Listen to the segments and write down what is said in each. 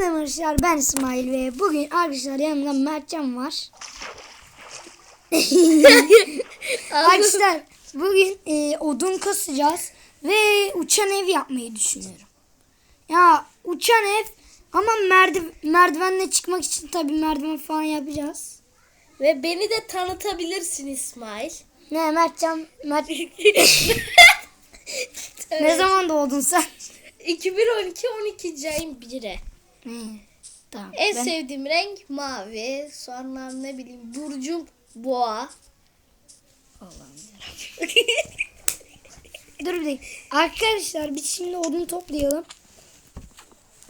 Hepinize merhabalar ben İsmail ve bugün arkadaşlar yanımda Mertcan var. arkadaşlar bugün e, odun kasacağız ve uçan ev yapmayı düşünüyorum. Ya uçan ev ama merdiv merdivenle çıkmak için tabii merdiven falan yapacağız. Ve beni de tanıtabilirsin İsmail. Ne Mertcan Mert ne zaman doğdun sen? 2012 12 ayın 1'e. Tamam. En ben- sevdiğim renk mavi. Sonra ne bileyim burcum boğa. Dur bir dakika. Arkadaşlar biz şimdi odun toplayalım.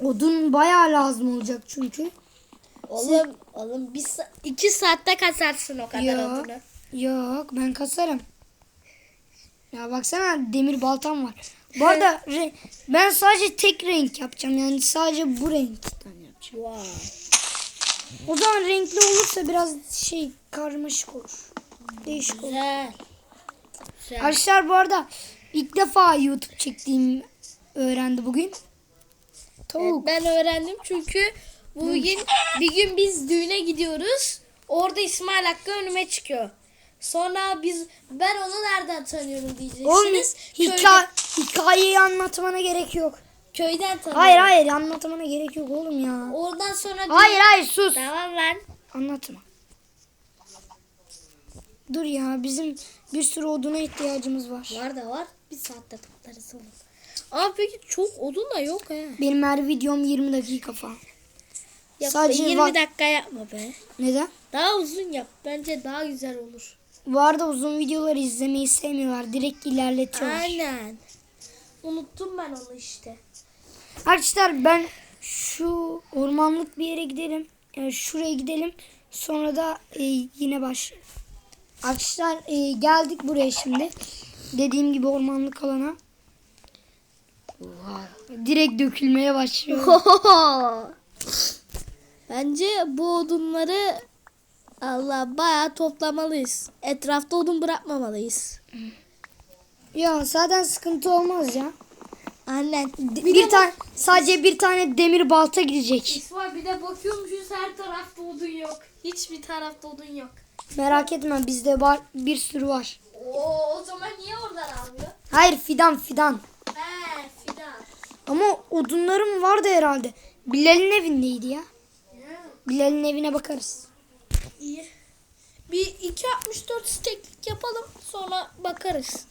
Odun bayağı lazım olacak çünkü. Oğlum, oğlum bir sa- iki saatte kasarsın o kadar Yok. odunu. Yok ben kasarım. Ya baksana demir baltam var. Bu arada ben sadece tek renk yapacağım. Yani sadece bu renkten yapacağım. Wow. O zaman renkli olursa biraz şey karmaşık olur. Değişik olur. Güzel. Güzel. Arkadaşlar bu arada ilk defa YouTube çektiğim öğrendi bugün. Evet, Tavuk. ben öğrendim çünkü bugün bir gün biz düğüne gidiyoruz. Orada İsmail Hakkı önüme çıkıyor. Sonra biz ben onu nereden tanıyorum Oğlum diyeceksiniz. hikaye, hikayeyi anlatmana gerek yok. Köyden, tanıyorum. Hayır hayır anlatmana gerek yok oğlum ya. Oradan sonra Hayır hayır sus. Tamam lan. Anlatma. Dur ya bizim bir sürü oduna ihtiyacımız var. Var da var. Bir saatte toplarız oğlum. Ama peki çok odun da yok he. Benim her videom 20 dakika falan. Yap Sadece be, 20 va- dakika yapma be. Neden? Daha uzun yap. Bence daha güzel olur. Bu arada uzun videoları izlemeyi sevmiyorlar. Direkt ilerletiyorlar. Aynen. Unuttum ben onu işte. Arkadaşlar ben şu ormanlık bir yere gidelim. Yani şuraya gidelim. Sonra da e, yine baş. Arkadaşlar e, geldik buraya şimdi. Dediğim gibi ormanlık alana. Oha, direkt dökülmeye başlıyor. Bence bu odunları Allah bayağı toplamalıyız. Etrafta odun bırakmamalıyız. ya zaten sıkıntı olmaz ya. Aynen. Bir, tane sadece bir tane demir balta gidecek. İsmail bir de bakıyormuşuz her tarafta odun yok. Hiçbir tarafta odun yok. Merak etme bizde var bir sürü var. Oo, o zaman niye oradan almıyor? Hayır fidan fidan. He fidan. Ama odunlarım vardı herhalde. Bilal'in evindeydi ya. Bilal'in evine bakarız. İyi. Bir 2.64 steklik yapalım sonra bakarız.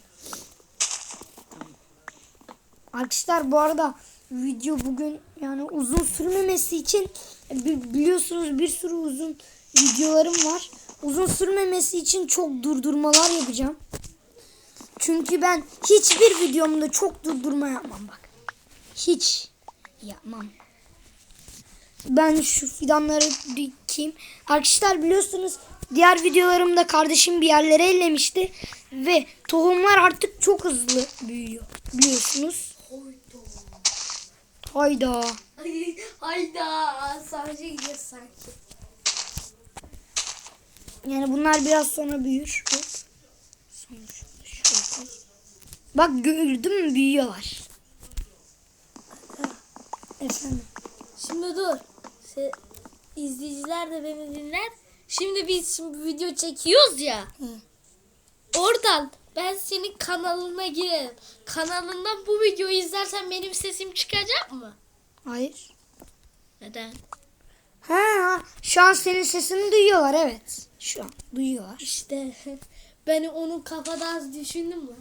Arkadaşlar bu arada video bugün yani uzun sürmemesi için bi- biliyorsunuz bir sürü uzun videolarım var. Uzun sürmemesi için çok durdurmalar yapacağım. Çünkü ben hiçbir videomda çok durdurma yapmam bak. Hiç yapmam. Ben şu fidanları dikeyim. Arkadaşlar biliyorsunuz diğer videolarımda kardeşim bir yerlere ellemişti. Ve tohumlar artık çok hızlı büyüyor. Biliyorsunuz. Hayda. Ay, hayda sadece gidiyoruz sanki. Yani bunlar biraz sonra büyür. Bak gördün mü büyüyorlar. Efendim. Şimdi dur. Se- izleyiciler de beni dinler. Şimdi biz şimdi video çekiyoruz ya. Oradan ben senin kanalına girerim. Kanalından bu videoyu izlersen benim sesim çıkacak mı? Hayır. Neden? Ha, şu an senin sesini duyuyorlar evet. Şu an duyuyorlar. İşte ben onun kafada az düşündüm mü?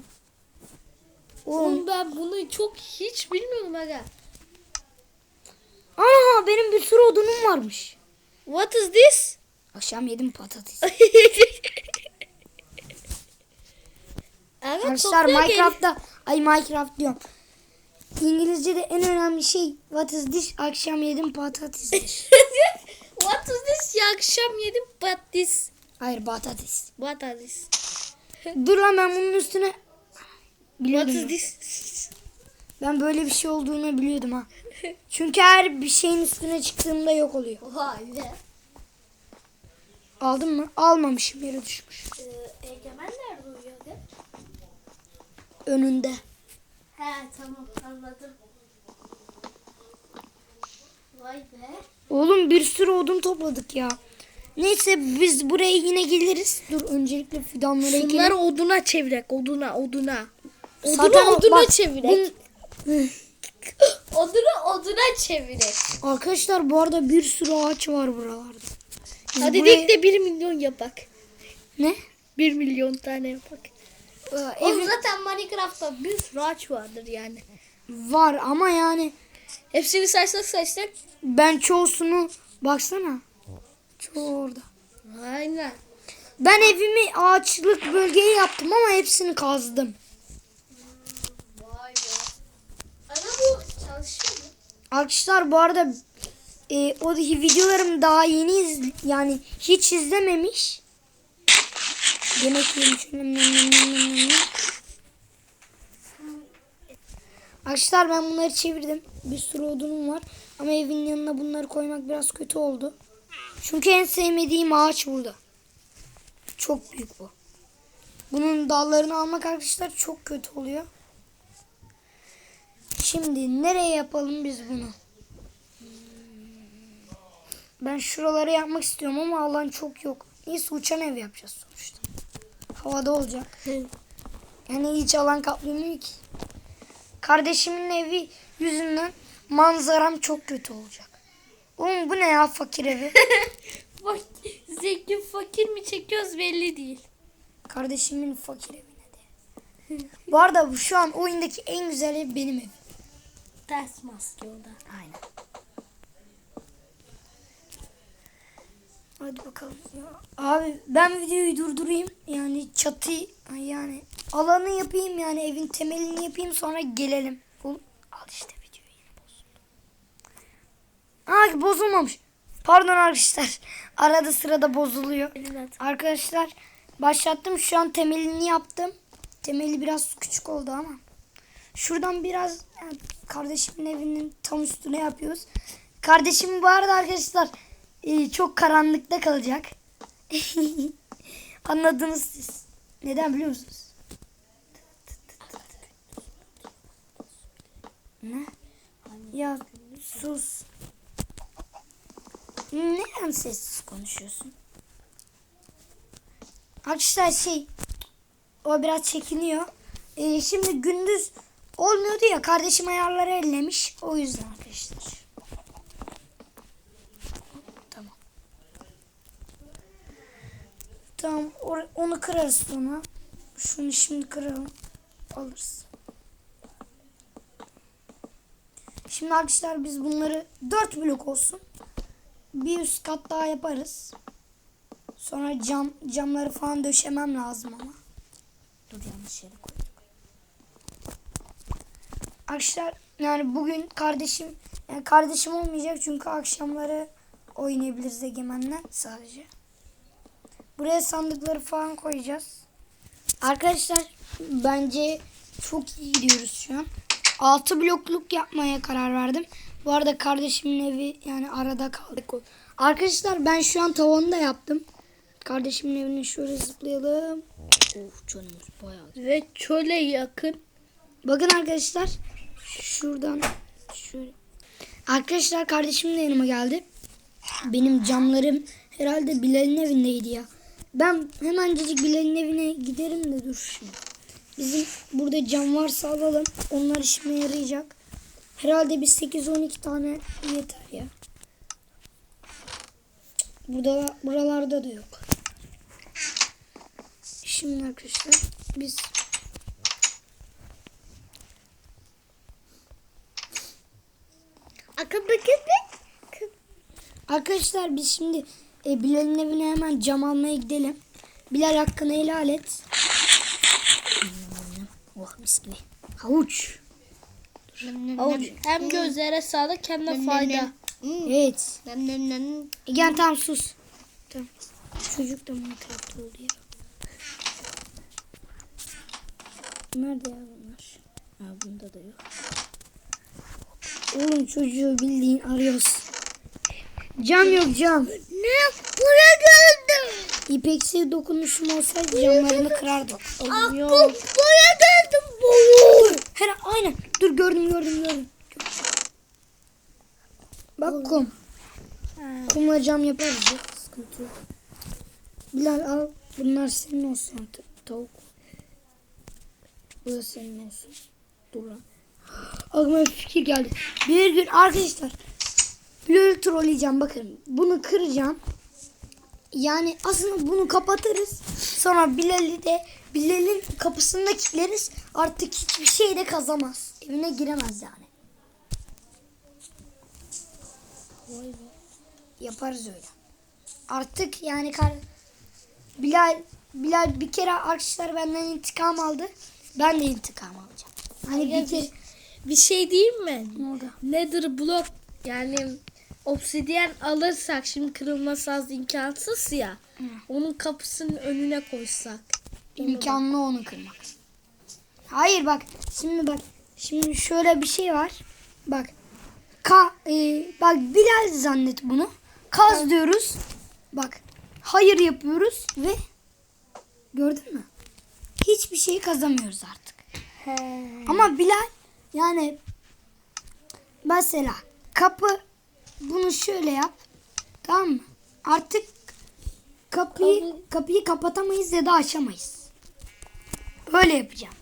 Oğlum. Ben bunu çok hiç bilmiyorum aga. Ana benim bir sürü odunum varmış. What is this? Akşam yedim patates. Evet, Arkadaşlar. Minecraft'ta ay Minecraft diyorum. İngilizce'de en önemli şey what is this? Akşam yedim patatesdir. What is this? Ya akşam yedim this. Hayır patates. What is this? Dur lan ben bunun üstüne What biliyordum. is ben. this? Ben böyle bir şey olduğunu biliyordum ha. Çünkü her bir şeyin üstüne çıktığımda yok oluyor. Vay be. Aldın mı? Almamışım yere düşmüş. Ee, Egemen nerede uyuyordu? Önünde. He tamam anladım. Vay be. Oğlum bir sürü odun topladık ya. Neyse biz buraya yine geliriz. Dur öncelikle fidanları Şunları ekelim. oduna çevirek. Oduna oduna. Oduna Zaten oduna bak, çevirek. oduna oduna çevirek. Arkadaşlar bu arada bir sürü ağaç var buralarda. Biz Hadi buraya- dik de 1 milyon yapak. Ne? 1 milyon tane yapak. Ee, Oğlum ev zaten Minecraft'ta bir sürü ağaç vardır yani. var ama yani Hepsini saysak saysak. ben çoğusunu baksana. Çoğu orada. Aynen. Ben evimi ağaçlık bölgeye yaptım ama hepsini kazdım. Vay be. Ana bu çalışıyor? Arkadaşlar bu arada e, o videolarım daha yeni iz, yani hiç izlememiş. Yemek nem. Arkadaşlar ben bunları çevirdim. Bir sürü odunum var. Ama evin yanına bunları koymak biraz kötü oldu. Çünkü en sevmediğim ağaç burada. Çok büyük bu. Bunun dallarını almak arkadaşlar çok kötü oluyor. Şimdi nereye yapalım biz bunu? Ben şuraları yapmak istiyorum ama alan çok yok. Neyse uçan ev yapacağız sonuçta. Havada olacak. Yani hiç alan kaplamıyor ki. Kardeşimin evi yüzünden manzaram çok kötü olacak. Oğlum bu ne ya fakir evi? Zengin fakir mi çekiyoruz belli değil. Kardeşimin fakir evine de. Bu arada şu an oyundaki en güzel ev benim evim. Ters maske o da. Aynen. Hadi bakalım. Ya, abi ben videoyu durdurayım. Yani çatı yani alanı yapayım yani evin temelini yapayım sonra gelelim. Oğlum, al işte videoyu yine bozuldu. Aa bozulmamış. Pardon arkadaşlar. Arada sırada bozuluyor. Evet. Arkadaşlar başlattım. Şu an temelini yaptım. Temeli biraz küçük oldu ama. Şuradan biraz yani kardeşimin evinin tam üstüne yapıyoruz. Kardeşim bu arada arkadaşlar e, çok karanlıkta kalacak. Anladınız siz. Neden biliyor musunuz? Ne? Ya sus. Neden sessiz konuşuyorsun? Arkadaşlar şey o biraz çekiniyor. Ee, şimdi gündüz olmuyordu ya kardeşim ayarları ellemiş. O yüzden arkadaşlar. Tamam. Tamam onu kırarız sonra. Şunu şimdi kıralım. Alırız. Şimdi arkadaşlar biz bunları 4 blok olsun. Bir üst kat daha yaparız. Sonra cam camları falan döşemem lazım ama. Dur yanlış yere koyduk. Arkadaşlar yani bugün kardeşim yani kardeşim olmayacak çünkü akşamları oynayabiliriz Egemen'le sadece. Buraya sandıkları falan koyacağız. Arkadaşlar bence çok iyi gidiyoruz şu an. 6 blokluk yapmaya karar verdim. Bu arada kardeşimin evi yani arada kaldık. Arkadaşlar ben şu an tavanı da yaptım. Kardeşimin evine şöyle zıplayalım. Of canımız bayağı. Ve çöle yakın. Bakın arkadaşlar şuradan şöyle. Arkadaşlar kardeşim de yanıma geldi. Benim camlarım herhalde Bilal'in evindeydi ya. Ben hemencecik Bilal'in evine giderim de dur şimdi. Bizim burada cam varsa alalım. Onlar işime yarayacak. Herhalde bir 8-12 tane yeter ya. Burada buralarda da yok. Şimdi arkadaşlar biz Arkadaşlar biz şimdi e, Bilal'in evine hemen cam almaya gidelim. Bilal hakkını helal et. Oh mis gibi. Havuç. Avuç. Hem gözlere sağlık hem de fayda. Evet. Nem nem. Egen tamam sus. Tamam. Çocuk da Minecraft oldu ya. Nerede ya bunlar? Ha bunda da yok. Oğlum çocuğu bildiğin arıyoruz. Cam yok cam. Ne? Buraya geldim. İpeksi dokunuşum olsaydı camlarını kırardık. Yok. Buraya geldim. Bu. Her aynen. Dur gördüm gördüm gördüm. Bak kum. Kumla cam yaparız ya. Sıkıntı yok. Bilal al. Bunlar senin olsun artık. Tavuk. Bu da senin olsun. Dur lan. Aklıma bir fikir geldi. Bir gün arkadaşlar Bilal'i trolleyeceğim bakın. Bunu kıracağım. Yani aslında bunu kapatırız. Sonra Bilal'i de Bilal'in kapısını da kilitleriz. Artık hiçbir şey de kazamaz. Evine giremez yani. Yaparız öyle. Artık yani kar Bilal Bilal bir kere arkadaşlar benden intikam aldı. Ben de intikam alacağım. Hani bir kere Bir şey diyeyim mi? ne oldu? Nether blok yani obsidyen alırsak şimdi kırılması az imkansız ya. Onun kapısının önüne koysak. İmkanlı onu kırmak. Hayır bak şimdi bak şimdi şöyle bir şey var. Bak ka e, bak Bilal zannet bunu. Kaz diyoruz. Bak hayır yapıyoruz ve gördün mü? Hiçbir şey kazamıyoruz artık. Ama Bilal yani mesela kapı bunu şöyle yap. Tamam mı? Artık kapıyı Kapı- kapıyı kapatamayız ya da açamayız. Böyle yapacağım.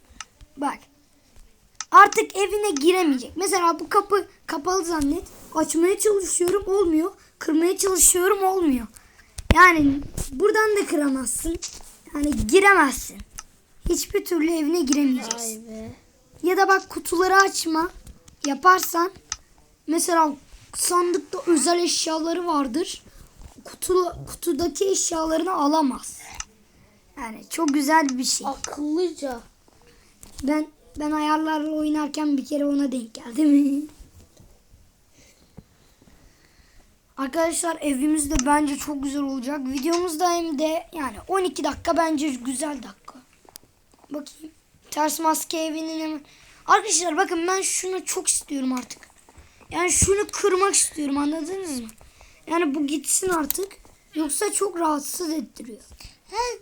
Bak. Artık evine giremeyecek. Mesela bu kapı kapalı zannet. Açmaya çalışıyorum olmuyor. Kırmaya çalışıyorum olmuyor. Yani buradan da kıramazsın. Yani giremezsin. Hiçbir türlü evine giremeyeceksin. Vay be. Ya da bak kutuları açma yaparsan mesela sandıkta özel eşyaları vardır. Kutu, kutudaki eşyalarını alamaz. Yani çok güzel bir şey. Akıllıca. Ben ben ayarlarla oynarken bir kere ona denk geldim. Arkadaşlar evimiz de bence çok güzel olacak. Videomuzda hem de yani 12 dakika bence güzel dakika. Bakayım. Ters maske evinin hemen. Arkadaşlar bakın ben şunu çok istiyorum artık. Yani şunu kırmak istiyorum anladınız mı? Yani bu gitsin artık. Yoksa çok rahatsız ettiriyor.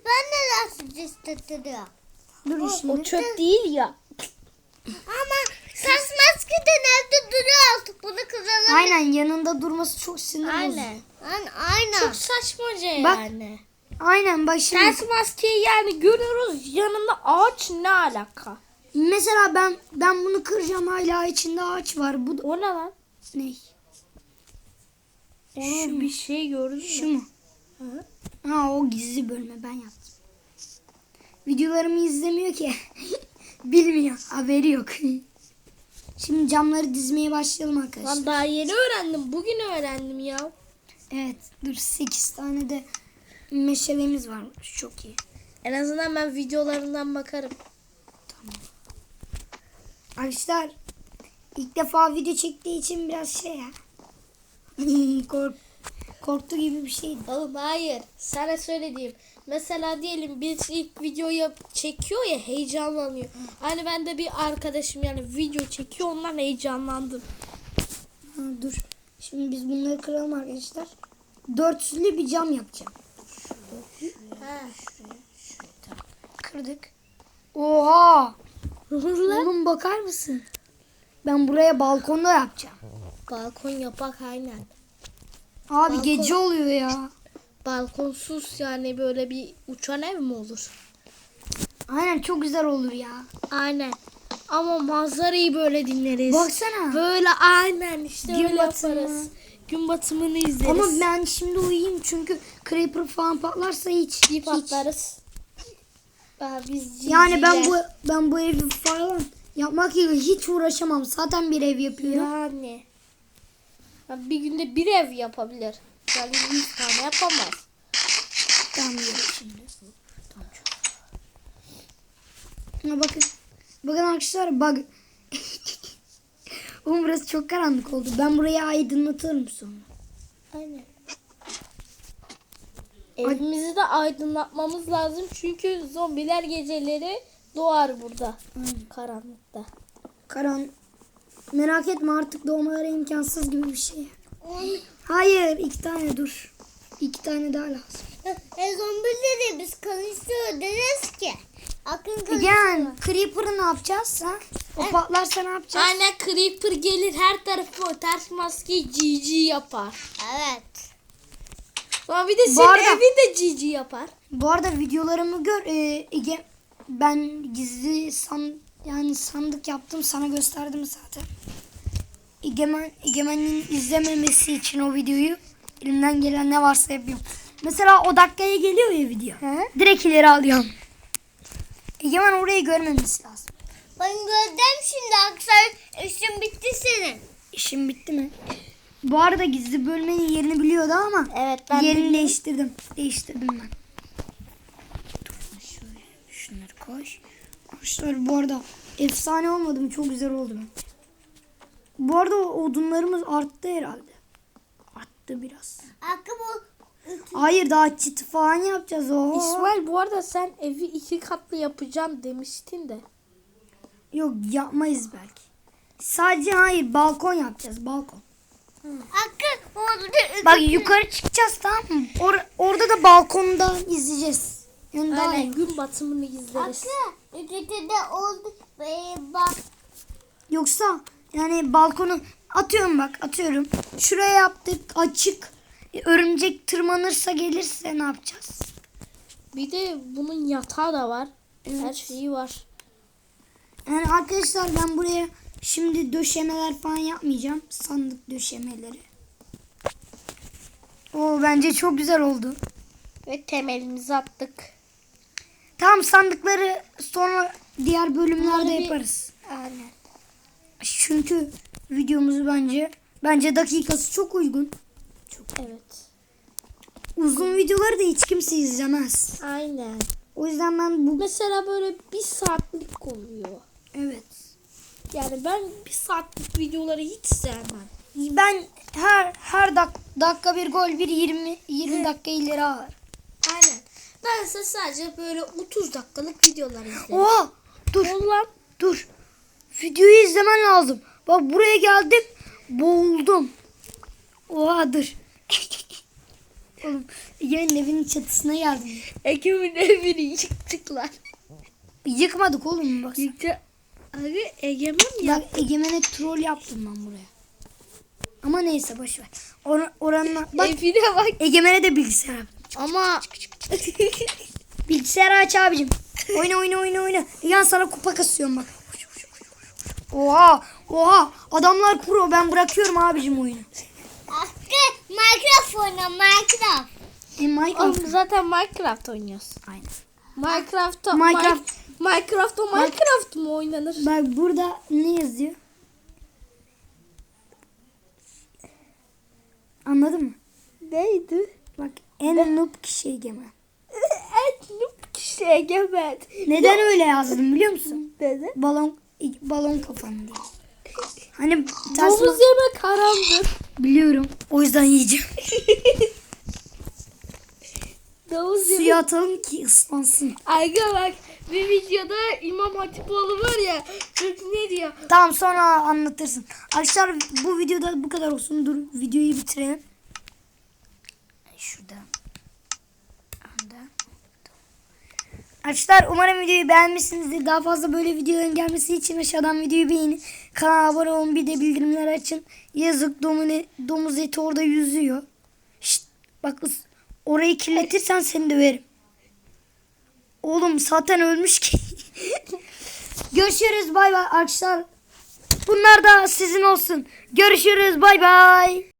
Ben de rahatsız hissettiriyor. Dur şimdi. O çöp değil ya. Ama ses maskeden evde duruyor artık bunu kıralım. Aynen yanında durması çok sinir bozucu. Aynen. Aynen. Aynen. Çok saçmaca Bak. yani. Aynen bak şimdi. Ters maskeyi yani görüyoruz yanında ağaç ne alaka? Mesela ben ben bunu kıracağım hala içinde ağaç var. Bu da- O ne lan? ne? Onu bir şey gördün mü? Şu mu? Hı. Ha o gizli bölme ben yaptım. Videolarımı izlemiyor ki. Bilmiyor. Haberi yok. Şimdi camları dizmeye başlayalım arkadaşlar. Lan daha yeni öğrendim. Bugün öğrendim ya. Evet dur 8 tane de meşalemiz varmış. Çok iyi. En azından ben videolarından bakarım. Arkadaşlar ilk defa video çektiği için biraz şey ya. Kork, korktu gibi bir şeydi. Oğlum hayır. Sana söylediğim. Mesela diyelim biz ilk videoyu çekiyor ya heyecanlanıyor. Hani ben de bir arkadaşım yani video çekiyor ondan heyecanlandım. Ha, dur. Şimdi biz bunları kıralım arkadaşlar. Dörtlü bir cam yapacağım. Kırdık. Oha! Oğlum bakar mısın? Ben buraya balkonda yapacağım. Balkon yapak aynen. Abi Balkon- gece oluyor ya. Balkonsuz yani böyle bir uçan ev mi olur? Aynen çok güzel olur ya. Aynen. Ama manzarayı böyle dinleriz. Baksana. Böyle aynen işte Gün öyle batımı. yaparız. Gün batımını izleriz. Ama ben şimdi uyuyayım çünkü creeper falan patlarsa hiç hiç. patlarız. Biz Yani ben bu ben bu evi falan yapmak ile hiç uğraşamam. Zaten bir ev yapıyorum. Yani. Ya bir günde bir ev yapabilir. Yani 100 tane yapamaz. Tamam şimdi. Tamam bakın. Bakın arkadaşlar bak. Oğlum burası çok karanlık oldu. Ben burayı aydınlatırım sonra. Aynen. Evimizi de aydınlatmamız lazım çünkü zombiler geceleri doğar burada. Karanlıkta. Karan merak etme artık doğmaları imkansız gibi bir şey. Hayır iki tane dur. İki tane daha lazım. E, zombileri biz konuşuyoruz ki. Akın kılıcı. Yani Creeper'ı ne yapacağız ha? O patlarsa ne yapacağız? Aynen Creeper gelir her tarafı o ters maskeyi GG yapar. Evet. Ama bir de senin arada- evi de GG yapar. Bu arada videolarımı gör. Ee, Ege, ben gizli san, yani sandık yaptım. Sana gösterdim zaten. Egemen, Egemen'in izlememesi için o videoyu elimden gelen ne varsa yapıyorum. Mesela o dakikaya geliyor ya video. Direkt ileri alıyorum. Egemen orayı görmemesi lazım. Ben gördüm şimdi Aksoy. İşin bitti senin. İşim bitti mi? Bu arada gizli bölmenin yerini biliyordu ama Evet yerini değiştirdim. Değiştirdim ben. Dur şöyle şunları koy. Arkadaşlar bu arada efsane olmadı mı? Çok güzel oldu ben. Bu arada odunlarımız arttı herhalde. Arttı biraz. Akın bu. Hayır daha çit falan yapacağız o. İsmail bu arada sen evi iki katlı yapacağım demiştin de. Yok yapmayız belki. Sadece hayır balkon yapacağız balkon. Akın orada. Bak yukarı çıkacağız tamam mı? Or- orada da balkondan izleyeceğiz. Yani daha Aynen iyi. gün batımını izleriz. Akın. İkisi de oldu. Ee, bak. Yoksa yani balkonu atıyorum bak atıyorum. Şuraya yaptık açık. E, Örümcek tırmanırsa gelirse ne yapacağız? Bir de bunun yatağı da var. Her şeyi var. Yani arkadaşlar ben buraya şimdi döşemeler falan yapmayacağım. Sandık döşemeleri. O bence çok güzel oldu. Ve temelimizi attık. Tamam sandıkları sonra diğer bölümlerde Bunları bir- yaparız. Aynen. Çünkü videomuzu bence bence dakikası çok uygun. Evet. Uzun videoları da hiç kimse izlemez. Aynen. O yüzden ben bu Mesela böyle bir saatlik oluyor. Evet. Yani ben bir saatlik videoları hiç sevmem. Ben her her dak, dakika bir gol bir 20 20 dakika ileri alır. Aynen. Ben ise sadece böyle 30 dakikalık videolar izlerim. Oha dur Ulan dur. Videoyu izlemen lazım. Bak buraya geldim boğuldum. Oha dur. Oğlum Ege'nin evinin çatısına geldim. Ege'min evini yıktıklar. Yıkmadık oğlum bak. Yıktı. Abi Egemen ya. Bak Egemen'e troll yaptım ben buraya. Ama neyse boş ver. Or oranla bak Evine bak. Egemen'e de bilgisayar yaptım. Ama Bilgisayarı aç abicim. Oyna oyna oyna oyna. Yan sana kupa kasıyorum bak. Oha oha adamlar pro ben bırakıyorum abicim oyunu. Minecraft oyna Minecraft. E, Minecraft. Oğlum zaten Minecraft oynuyoruz. Aynen. Minecraft'ta Minecraft. Mi- Minecraft'ta Minecraft mı oynanır? Bak burada ne yazıyor? Anladın mı? Neydi? Bak en noob kişi Egemen. En noob kişi Egemen. Neden öyle yazdım biliyor musun? Dedi. Balon balon kafanı diye. Hani ters Domuz yemek haramdır. biliyorum. O yüzden yiyeceğim. Domuz yemek. Suya atalım ki ıslansın. Aga bak bir videoda İmam Hatipoğlu var ya çocuk ne diyor? Tamam sonra anlatırsın. Arkadaşlar bu videoda bu kadar olsun. Dur videoyu bitirelim. Şurada. Arkadaşlar umarım videoyu beğenmişsinizdir. Daha fazla böyle videoların gelmesi için aşağıdan videoyu beğenin. Kanala abone olun bir de bildirimleri açın. Yazık domuz, domuz eti orada yüzüyor. Şşt, bak ıs- orayı kirletirsen seni döverim. Oğlum zaten ölmüş ki. Görüşürüz bay bay arkadaşlar. Bunlar da sizin olsun. Görüşürüz bay bay.